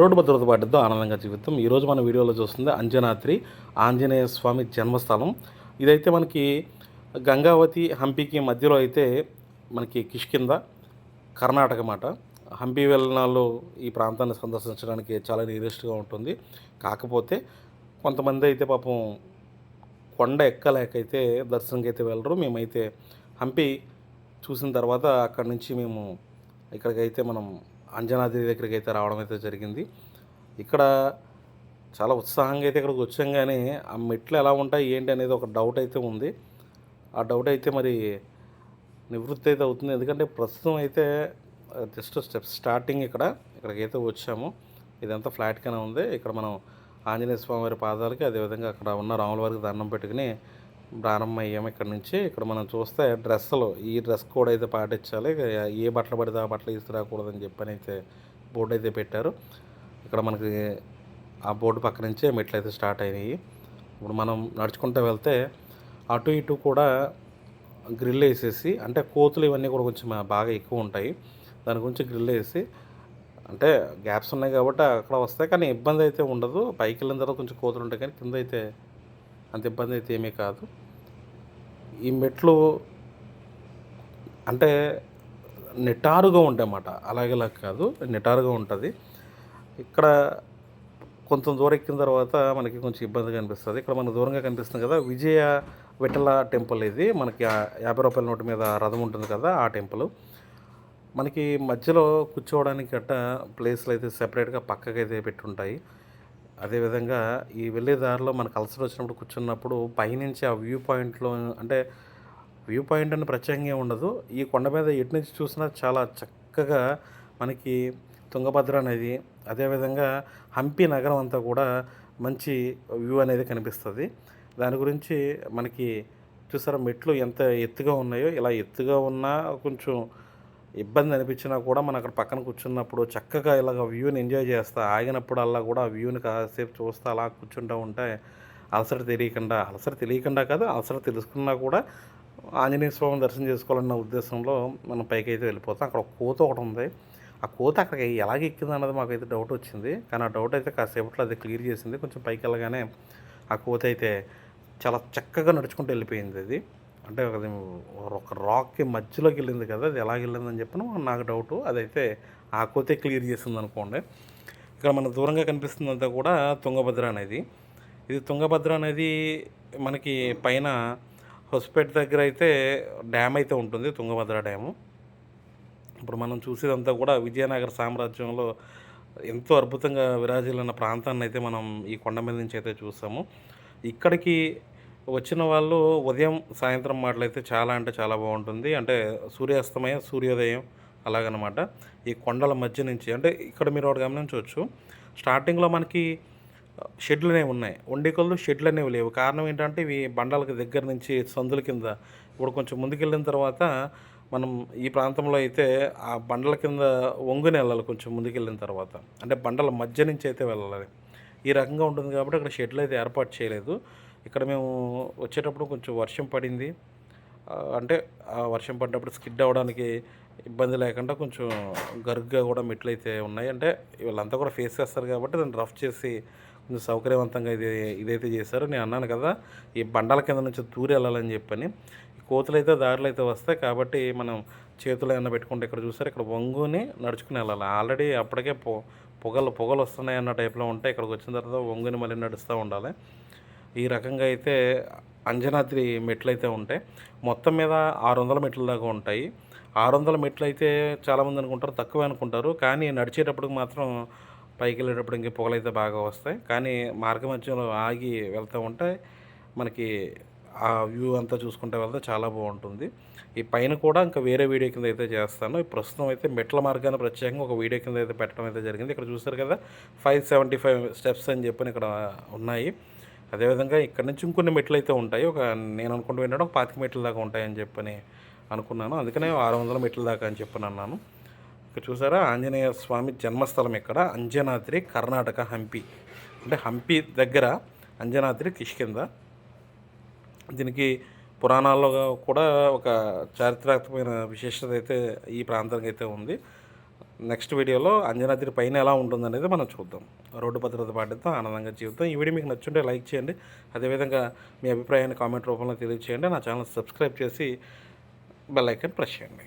Road భద్రత పాటిద్దాం ఆనందంగా జీవితం ఈరోజు మన వీడియోలో చూస్తుంది అంజనాద్రి ఆంజనేయ స్వామి జన్మస్థలం. ఇదైతే మనకి గంగావతి హంపీకి మధ్యలో అయితే మనకి కిష్కింద కర్ణాటక మాట. హంపి వెళ్ళినాళ్ళు ఈ ప్రాంతాన్ని సందర్శించడానికి చాలా నియరెస్ట్గా ఉంటుంది. కాకపోతే కొంతమంది అయితే పాపం కొండ ఎక్కలేకైతే దర్శనంకి అయితే వెళ్ళరు. మేమైతే హంపి చూసిన తర్వాత అక్కడి నుంచి మేము ఇక్కడికైతే మనం అంజనాద్రి దగ్గరికి అయితే రావడం అయితే జరిగింది. ఇక్కడ చాలా ఉత్సాహంగా అయితే ఇక్కడికి వచ్చాం కానీ ఆ మెట్లు ఎలా ఉంటాయి ఏంటి అనేది ఒక డౌట్ అయితే ఉంది. ఆ డౌట్ అయితే మరి నివృత్తి అయితే అవుతుంది. ఎందుకంటే ప్రస్తుతం అయితే జస్ట్ స్టెప్ స్టార్టింగ్ ఇక్కడ ఇక్కడికైతే వచ్చాము. ఇదంతా ఫ్లాట్గానే ఉంది. ఇక్కడ మనం ఆంజనేయ స్వామి వారి పాదాలకి అదేవిధంగా అక్కడ ఉన్న రాముల వారికి దండం పెట్టుకుని ప్రారంభమయ్యాము ఇక్కడ నుంచి. ఇక్కడ మనం చూస్తే డ్రెస్సులు ఈ డ్రెస్ కోడ్ అయితే పాటించాలి. ఏ బట్టలు పడితే ఆ బట్టలు తీసుకురాకూడదని చెప్పని అయితే బోర్డు అయితే పెట్టారు. ఇక్కడ మనకి ఆ బోర్డు పక్క నుంచే మెట్లు అయితే స్టార్ట్ అయినాయి. ఇప్పుడు మనం నడుచుకుంటూ వెళ్తే అటు ఇటు కూడా గ్రిల్ వేసేసి అంటే కోతులు ఇవన్నీ కూడా కొంచెం బాగా ఎక్కువ ఉంటాయి. దాని గురించి గ్రిల్ వేసి అంటే గ్యాప్స్ ఉన్నాయి కాబట్టి అక్కడ వస్తాయి. కానీ ఇబ్బంది అయితే ఉండదు. పైకి వెళ్ళిన తర్వాత కొంచెం కోతులు ఉంటాయి కానీ కింద అయితే అంత ఇబ్బంది అయితే ఏమీ కాదు. ఈ మెట్లు అంటే నిటారుగా ఉంటాయి అన్నమాట అలాగేలా కాదు నిటారుగా ఉంటుంది. ఇక్కడ కొంచెం దూరం ఎక్కిన తర్వాత మనకి కొంచెం ఇబ్బందిగా అనిపిస్తుంది. ఇక్కడ మనకు దూరంగా కనిపిస్తుంది కదా విజయ విఠల టెంపుల్ ఇది. మనకి యాభై రూపాయల నోటు మీద రథం ఉంటుంది కదా ఆ టెంపుల్. మనకి మధ్యలో కూర్చోవడానికి గట్ట ప్లేస్లు అయితే సెపరేట్గా పక్కకైతే పెట్టుంటాయి. అదేవిధంగా ఈ వెళ్ళే దారిలో మనకు అలసట వచ్చినప్పుడు కూర్చున్నప్పుడు పైనుంచి ఆ వ్యూ పాయింట్లో అంటే వ్యూ పాయింట్ అని ప్రత్యేకంగా ఉండదు. ఈ కొండ మీద ఎటు నుంచి చూసినా చాలా చక్కగా మనకి తుంగభద్ర అనేది అదేవిధంగా హంపి నగరం అంతా కూడా మంచి వ్యూ అనేది కనిపిస్తుంది. దాని గురించి మనకి చూసారా మెట్లు ఎంత ఎత్తుగా ఉన్నాయో ఇలా ఎత్తుగా ఉన్నా కొంచెం ఇబ్బంది అనిపించినా కూడా మనం అక్కడ పక్కన కూర్చున్నప్పుడు చక్కగా ఇలాగ వ్యూని ఎంజాయ్ చేస్తా ఆగినప్పుడల్లా కూడా ఆ వ్యూని కాసేపు చూస్తా అలా కూర్చుంటూ ఉంటే అలసట తెలియకుండా అలసట తెలియకుండా కాదు అలసట తెలుసుకున్నా కూడా ఆంజనేయ స్వామిని దర్శనం చేసుకోవాలన్న ఉద్దేశంలో మనం పైకి అయితే వెళ్ళిపోతాం. అక్కడ కోత ఒకటి ఉంది. ఆ కోత అక్కడికి ఎలాగ ఎక్కింది అన్నది మాకైతే డౌట్ వచ్చింది. కానీ ఆ డౌట్ అయితే కాసేపట్లో అది క్లియర్ చేసింది. కొంచెం పైకి వెళ్ళగానే ఆ కోత అయితే చాలా చక్కగా నడుచుకుంటూ వెళ్ళిపోయింది అది. అంటే అది ఒక రాక్కి మధ్యలోకి వెళ్ళింది కదా అది ఎలా వెళ్ళిందని చెప్పిన నాకు డౌట్. అదైతే ఆ కోతే క్లియర్ చేసింది అనుకోండి ఇక్కడ మన దూరంగా కనిపిస్తుందంతా కూడా తుంగభద్ర అనేది. ఇది తుంగభద్ర అనేది మనకి పైన హొస్పేట్ దగ్గర అయితే డ్యామ్ అయితే ఉంటుంది తుంగభద్ర డ్యాము. ఇప్పుడు మనం చూసేదంతా కూడా విజయనగర సామ్రాజ్యంలో ఎంతో అద్భుతంగా విరాజిల్లిన ప్రాంతాన్ని అయితే మనం ఈ కొండ మీద నుంచి అయితే చూసాము ఇక్కడికి వచ్చిన వాళ్ళు ఉదయం సాయంత్రం మాటలైతే చాలా అంటే చాలా బాగుంటుంది. అంటే సూర్యాస్తమయం సూర్యోదయం అలాగనమాట. ఈ కొండల మధ్య నుంచి అంటే ఇక్కడ మీరు ఒకటి గమనించవచ్చు. స్టార్టింగ్లో మనకి షెడ్లు అనేవి ఉన్నాయి. ఒండికల్లో షెడ్లు అనేవి లేవు. కారణం ఏంటంటే ఇవి బండలకు దగ్గర నుంచి సందుల కింద. ఇప్పుడు కొంచెం ముందుకెళ్ళిన తర్వాత మనం ఈ ప్రాంతంలో అయితే ఆ బండల కింద వంగుని వెళ్ళాలి కొంచెం ముందుకెళ్ళిన తర్వాత. అంటే బండల మధ్య నుంచి అయితే వెళ్ళాలి. ఈ రకంగా ఉంటుంది కాబట్టి అక్కడ షెడ్లు అయితే ఏర్పాటు చేయలేదు. ఇక్కడ మేము వచ్చేటప్పుడు కొంచెం వర్షం పడింది. అంటే ఆ వర్షం పడినప్పుడు స్కిడ్ అవ్వడానికి ఇబ్బంది లేకుండా కొంచెం గరుగ్గా కూడా మెట్లు అయితే ఉన్నాయి. అంటే వీళ్ళంతా కూడా ఫేస్ చేస్తారు కాబట్టి దాన్ని రఫ్ చేసి కొంచెం సౌకర్యవంతంగా ఇది ఇదైతే చేశారు. నేను అన్నాను కదా ఈ బండల కింద నుంచి దూరి వెళ్ళాలని చెప్పని. కోతులు అయితే దారిలో అయితే వస్తాయి కాబట్టి మనం చేతులు ఏమైనా పెట్టుకుంటే ఇక్కడ చూసారు ఇక్కడ వంగుని నడుచుకుని వెళ్ళాలి. ఆల్రెడీ అప్పటికే పొ పొగలు పొగలు వస్తున్నాయి అన్న టైప్లో ఉంటే ఇక్కడికి వచ్చిన తర్వాత వంగుని మళ్ళీ నడుస్తూ ఉండాలి. ఈ రకంగా అయితే అంజనాద్రి మెట్లు అయితే ఉంటాయి. మొత్తం మీద ఆరు వందల మెట్ల దాకా ఉంటాయి. ఆరు వందల మెట్లు అయితే చాలామంది అనుకుంటారు తక్కువే అనుకుంటారు. కానీ నడిచేటప్పటికి మాత్రం పైకి వెళ్ళేటప్పుడు ఇంక అయితే బాగా వస్తాయి. కానీ మార్గ మధ్యలో ఆగి వెళ్తూ ఉంటే మనకి ఆ వ్యూ అంతా చూసుకుంటే వెళ్తే చాలా బాగుంటుంది. ఈ పైన కూడా ఇంకా వేరే వీడియో కింద అయితే చేస్తాను. ప్రస్తుతం అయితే మెట్ల మార్గాన్ని ప్రత్యేకంగా ఒక వీడియో కింద అయితే పెట్టడం అయితే జరిగింది. ఇక్కడ చూస్తారు కదా ఫైవ్ సెవెంటీ ఫైవ్ స్టెప్స్ అని చెప్పని ఇక్కడ ఉన్నాయి. అదేవిధంగా ఇక్కడ నుంచి ఇంకొన్ని మెట్లు అయితే ఉంటాయి. ఒక నేను అనుకుంటూ ఏంటంటే ఒక పాతిక మెట్ల దాకా ఉంటాయని చెప్పని అనుకున్నాను. అందుకనే ఆరు వందల మెట్ల దాకా అని చెప్పని అన్నాను. ఇక్కడ చూసారా ఆంజనేయ స్వామి జన్మస్థలం ఇక్కడ అంజనాద్రి కర్ణాటక హంపి. అంటే హంపి దగ్గర అంజనాద్రి కిష్కింద దీనికి పురాణాల్లో కూడా ఒక చారిత్రాత్మకమైన విశేషత అయితే ఈ ప్రాంతానికి అయితే ఉంది. నెక్స్ట్ వీడియోలో అంజనాద్రి పైన ఎలా ఉంటుందనేది మనం చూద్దాం. రోడ్డు భద్రత పాటిద్దాం ఆనందంగా జీవితం. ఈ వీడియో మీకు నచ్చుంటే లైక్ చేయండి. అదేవిధంగా మీ అభిప్రాయాన్ని కామెంట్ రూపంలో తెలియజేయండి నా ఛానల్ సబ్స్క్రైబ్ చేసి బెల్ ఐకన్ ప్రెస్ చేయండి.